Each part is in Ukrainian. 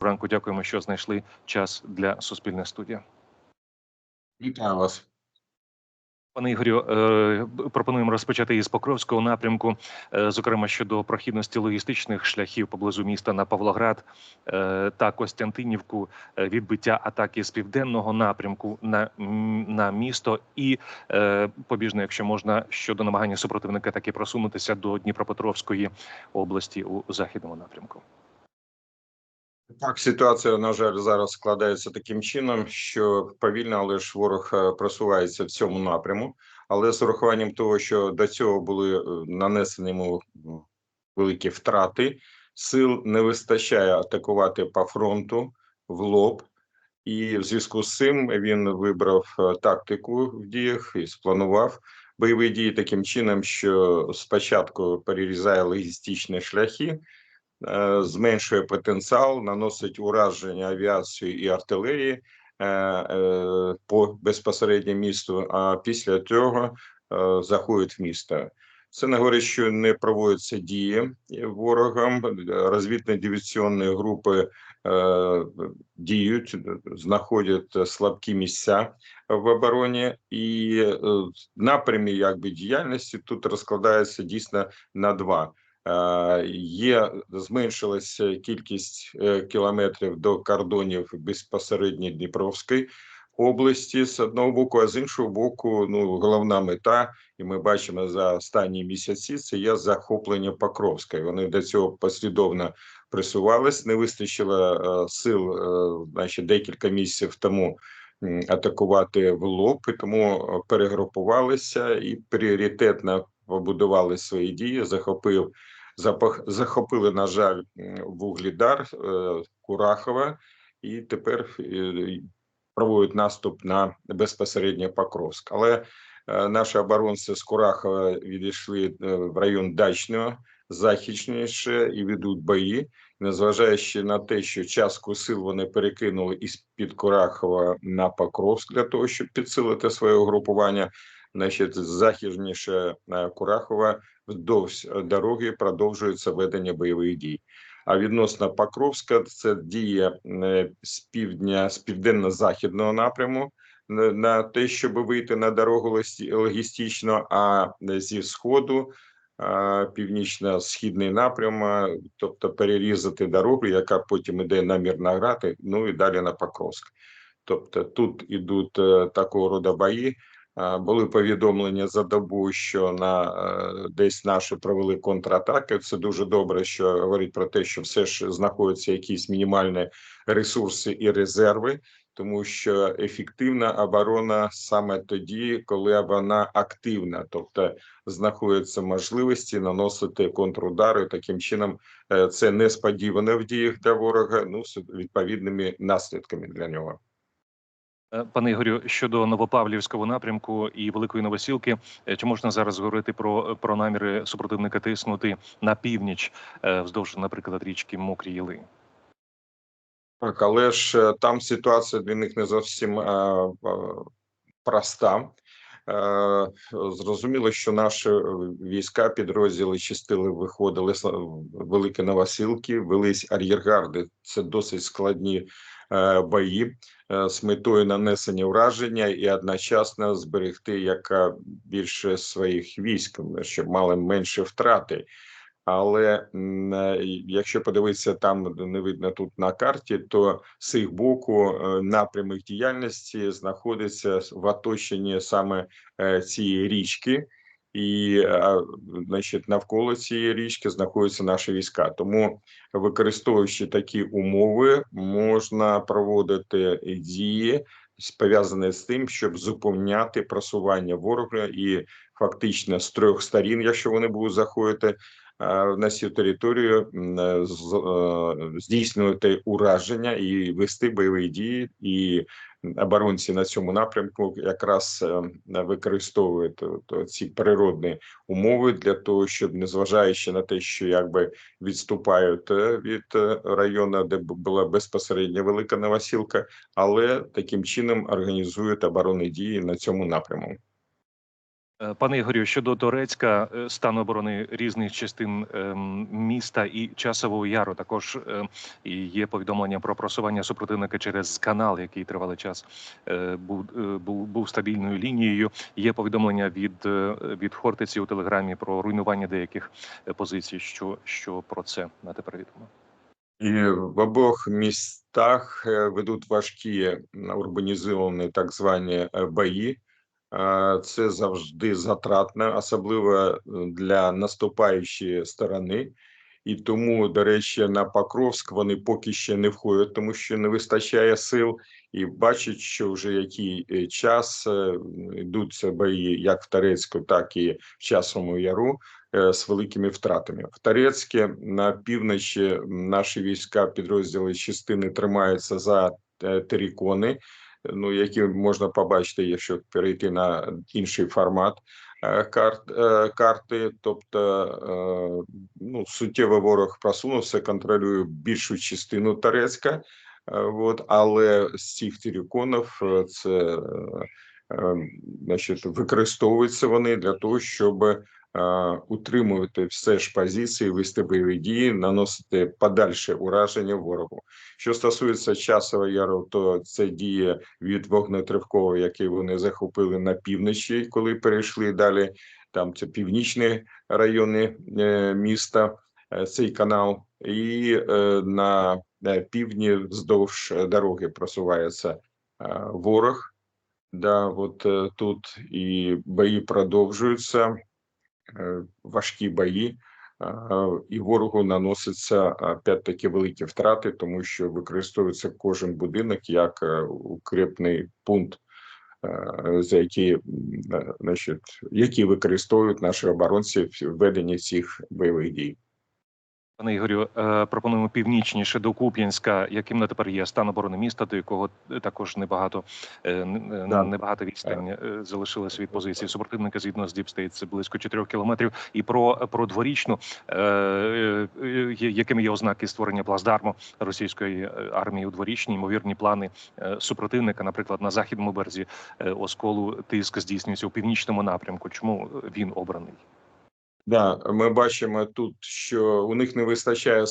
ранку. Дякуємо, що знайшли час для Суспільної студії. Вітаю вас. Пане Ігорю, е, пропонуємо розпочати із Покровського напрямку, е, зокрема щодо прохідності логістичних шляхів поблизу міста на Павлоград е, та Костянтинівку, відбиття атаки з південного напрямку на, на місто і побіжно, якщо можна, щодо намагання супротивника таки просунутися до Дніпропетровської області у західному напрямку. Так, ситуація, на жаль, зараз складається таким чином, що повільно, але ж ворог е, просувається в цьому напряму. Але з урахуванням того, що до цього були е, нанесені йому великі втрати, сил не вистачає атакувати по фронту в лоб. І в зв'язку з цим він вибрав е, тактику в діях і спланував бойові дії таким чином, що спочатку перерізає логістичні шляхи, зменшує потенціал, наносить ураження авіації і артилерії е, е, по безпосередньо місту. А після цього е, заходить в місто. Це не говорить, що не проводяться дії ворогам. Розвідно дивізіонні групи е, діють, знаходять слабкі місця в обороні, і е, напрямі якби діяльності тут розкладається дійсно на два. Е, Є зменшилася кількість е, кілометрів до кордонів безпосередньо Дніпровської області з одного боку, а з іншого боку, ну головна мета, і ми бачимо за останні місяці, це є захоплення Покровська. Вони до цього послідовно присувались. Не вистачило е, сил, е, значить, декілька місяців тому атакувати в лоб, і тому е, перегрупувалися і пріоритетно побудували свої дії. Захопив захопили, на жаль, Вуглідар, е, Курахова, і тепер е, проводять наступ на безпосередньо Покровськ. Але е, наші оборонці з Курахова відійшли в район Дачного, західніше і ведуть бої, незважаючи на те, що частку сил вони перекинули із під Курахова на Покровськ для того, щоб підсилити своє угрупування. Значить, західніше е, Курахова вздовж дороги продовжується ведення бойових дій. А відносно Покровська, це діє е, з півдня, з південно-західного напряму на- на те, щоб вийти на дорогу логістично, а зі сходу північно-східний напрям, тобто перерізати дорогу, яка потім іде на Мірноград, ну і далі на Покровськ. Тобто тут ідуть е, такого роду бої. А, Були повідомлення за добу, що на е, десь наші провели контратаки. Це дуже добре, що говорить про те, що все ж знаходяться якісь мінімальні ресурси і резерви, тому що ефективна оборона саме тоді, коли вона активна, тобто знаходяться можливості наносити контрудари. Таким чином, е, це несподіване в діях для ворога. Ну з відповідними наслідками для нього. Е, Пане Ігорю, щодо Новопавлівського напрямку і Великої Новосілки, е, чи можна зараз говорити про, про наміри супротивника тиснути на північ е, вздовж, наприклад, річки Мокрі Їли? Так, але ж там ситуація для них не зовсім е, проста. Е, Зрозуміло, що наші війська, підрозділи, частини виходили з Великі Новосілки, велись ар'єргарди. Це досить складні бої е, з метою нанесення враження і одночасно зберегти яка більше своїх військ, щоб мали менше втрати. Але е, якщо подивитися там, не видно тут на карті, то з їх боку е, напрям їх діяльності знаходиться в оточенні саме е, цієї річки, і значить, навколо цієї річки знаходяться наші війська. Тому, використовуючи такі умови, можна проводити дії пов'язані з тим, щоб зупиняти просування ворога і фактично з трьох сторін, якщо вони будуть заходити на цю територію е, е, здійснювати ураження і вести бойові дії, і оборонці на цьому напрямку якраз е, використовують ці природні умови для того, щоб незважаючи на те, що якби відступають е, від е, району, де була безпосередньо велика новосілка, але таким чином організують оборонні дії на цьому напрямку. Е, Пане Ігорю, щодо Торецька, е, стану оборони різних частин ем, міста і часового яру, також е, є повідомлення про просування супротивника через канал, який тривалий час був, був, був стабільною лінією. Є повідомлення від, від Хортиці у телеграмі про руйнування деяких позицій. Що, що про це на тепер відомо? І в обох містах ведуть важкі урбанізовані так звані бої. Це завжди затратно, особливо е, для наступаючої сторони. І тому, до речі, на Покровськ вони поки ще не входять, тому що не вистачає сил, і бачать, що вже який е, час е, йдуть ці бої як в Торецьку, так і в Часовому Яру з великими втратами. В Торецьке на півночі наші війська, підрозділи частини тримаються за терикони, ну які можна побачити, якщо перейти на інший формат е, карт е, карти. Тобто, е, ну суттєво ворог просунувся, контролює більшу частину Торецька. Е, От, але з цих териконів це е, е, значить, використовуються вони для того, щоб утримувати все ж позиції, вести бойові дії, наносити подальше ураження ворогу. Що стосується часового яру, то це діє від вогнетривкового, який вони захопили на півночі, коли перейшли далі. Там це північні райони е, міста, е, цей канал, і е, на е, півдні вздовж е, дороги просувається е, ворог. Да, от е, тут і бої продовжуються, е, важкі бої, е, і ворогу наноситься опять-таки великі втрати, тому що використовується кожен будинок як е, укріпний пункт, е, за які, е, значить, які використовують наші оборонці в веденні цих бойових дій. Пане Ігорю, е, пропонуємо північніше до Куп'янська, яким на тепер є стан оборони міста, до якого також небагато е, е, Да. небагато відстань е, залишилась від позиції супротивника згідно з Діпстейт, це близько 4 кілометрів. І про, про дворічну, е, е, е, якими є ознаки створення плацдарму російської е, армії у дворічній, ймовірні плани е, супротивника, наприклад, на західному березі е, осколу тиск здійснюється у північному напрямку. Чому він обраний? Да, ми бачимо тут, що у них не вистачає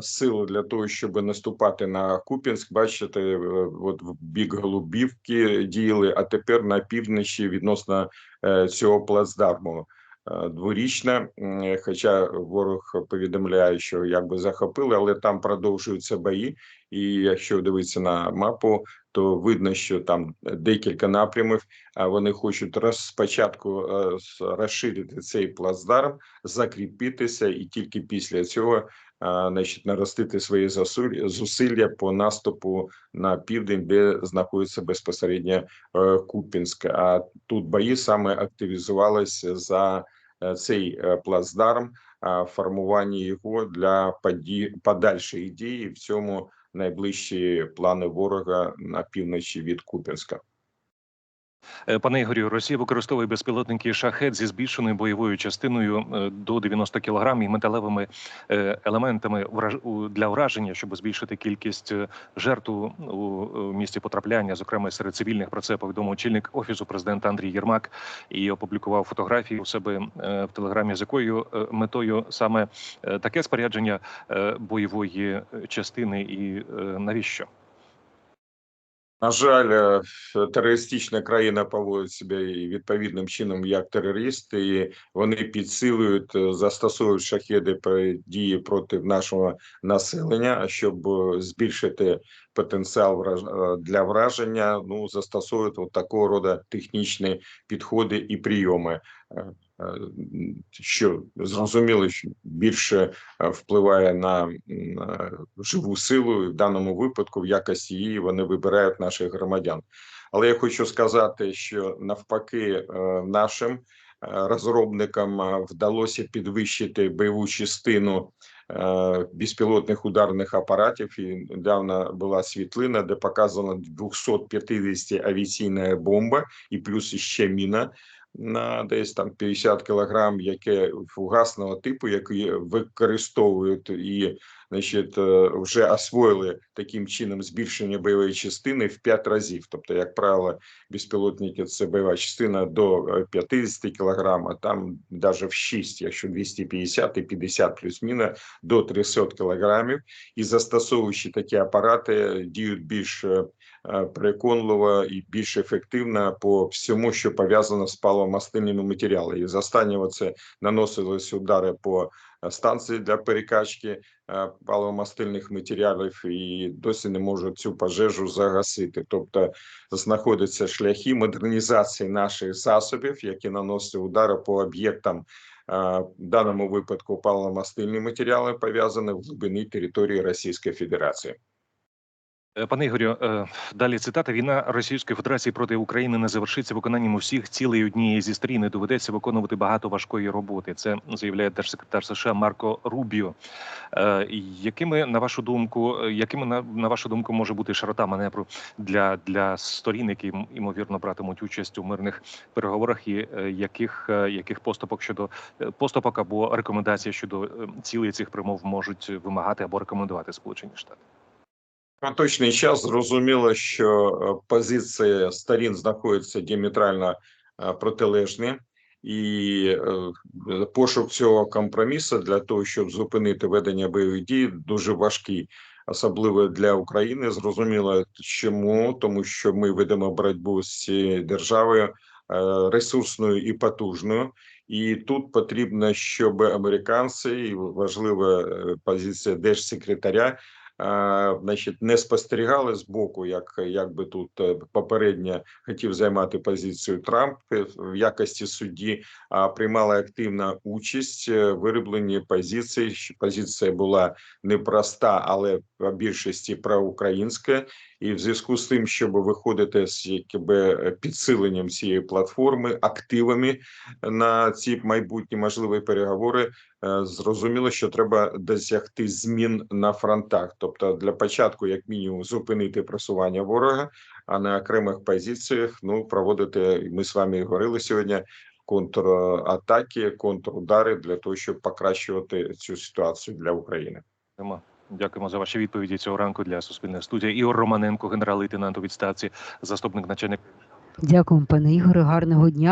сил для того, щоб наступати на Купінськ. Бачите, е, от в бік Голубівки діяли, а тепер на півночі відносно е, цього плацдарму. Е, Дворічна, хоча ворог повідомляє, що якби захопили, але там продовжуються бої. І якщо дивитися на мапу, то видно, що там декілька напрямів. А вони хочуть роз, спочатку е, розширити цей плацдарм, закріпитися, і тільки після цього значить, наростити свої зусилля по наступу на південь, де знаходиться безпосередньо е, Купінськ. А тут бої саме активізувалися за е, цей е, плацдарм, формування його для подальшої дії в цьому найближчі плани ворога на півночі від Купінська. Е, Пане Ігорю, Росія використовує безпілотники шахет зі збільшеною бойовою частиною е, до 90 кг і металевими е, елементами для враження, щоб збільшити кількість жертв у місці потрапляння, зокрема серед цивільних. Про це повідомив очільник офісу президента Андрій Єрмак і опублікував фотографії у себе в телеграмі, з якою метою саме таке спорядження бойової частини, і навіщо? На жаль, е, терористична країна поводить себе відповідним чином як терористи, і вони підсилюють, е, застосовують шахеди дії проти нашого населення, щоб е, збільшити потенціал для враження. Ну застосовують от такого роду технічні підходи і прийоми. Е, Що зрозуміло, що більше е, впливає на е, живу силу. і В даному випадку, в якості її, вони вибирають наших громадян. Але я хочу сказати, що навпаки, нашим розробникам вдалося підвищити бойову частину безпілотних ударних апаратів. І недавно була світлина, де показано 250 авіаційна бомба і плюс ще міна на десь там 50 кілограм, яке фугасного типу, які використовують і значить, е, вже освоїли таким чином збільшення бойової частини в 5 разів. Тобто, як правило, безпілотники це бойова частина до е, 50 кг, а там навіть в 6, якщо 250 і 50 плюс-мінус, до 300 кг. І застосовуючи такі апарати, діють більш е, е, і більш ефективно по всьому, що пов'язано з паливомастильними матеріалами. І з останнього це наносились удари по е, станції для перекачки е, паливомастильних матеріалів і досі не можуть цю пожежу загасити. Тобто знаходяться шляхи модернізації наших засобів, які наносять удари по об'єктам. В даному випадку паливомастильні матеріали пов'язані в глибині території Російської Федерації. Е, Пане Ігорю, е, далі цитата: війна Російської Федерації проти України не завершиться виконанням усіх цілей однієї зі сторін. Доведеться виконувати багато важкої роботи. Це заявляє держсекретар США Марко Рубіо. Е, Якими на вашу думку, якими на, на вашу думку може бути широта маневру для, для сторін, які ймовірно братимуть участь у мирних переговорах, і яких, яких поступок щодо поступок або рекомендацій щодо цілей цих примов можуть вимагати або рекомендувати Сполучені Штати? Точний час зрозуміло, що е, позиції сторін знаходяться діаметрально е, протилежні, і е, пошук цього компромісу для того, щоб зупинити ведення бойових дій, дуже важкий, особливо для України. Зрозуміло, чому тому, що ми ведемо боротьбу з цією державою ресурсною і потужною. І тут потрібно, щоб американці і важлива позиція держсекретаря значить, не спостерігали з боку, як, як би тут е, попередньо хотів займати позицію Трамп е, в якості судді, а приймала активну участь е, в виробленні позиції. Позиція була непроста, але більшості проукраїнська. І в зв'язку з тим, щоб виходити з якби підсиленням цієї платформи, активами на ці майбутні можливі переговори, е, зрозуміло, що треба досягти змін на фронтах. Тобто, для початку, як мінімум, зупинити просування ворога, а на окремих позиціях ну проводити. Ми з вами говорили сьогодні. Контратаки, контрудари для того, щоб покращувати цю ситуацію для України. Дякуємо. За ваші відповіді цього ранку для Суспільної студії. Ігор Романенко, генерал-лейтенант у відставці, заступник начальника Дякую, пане Ігоре. Гарного дня.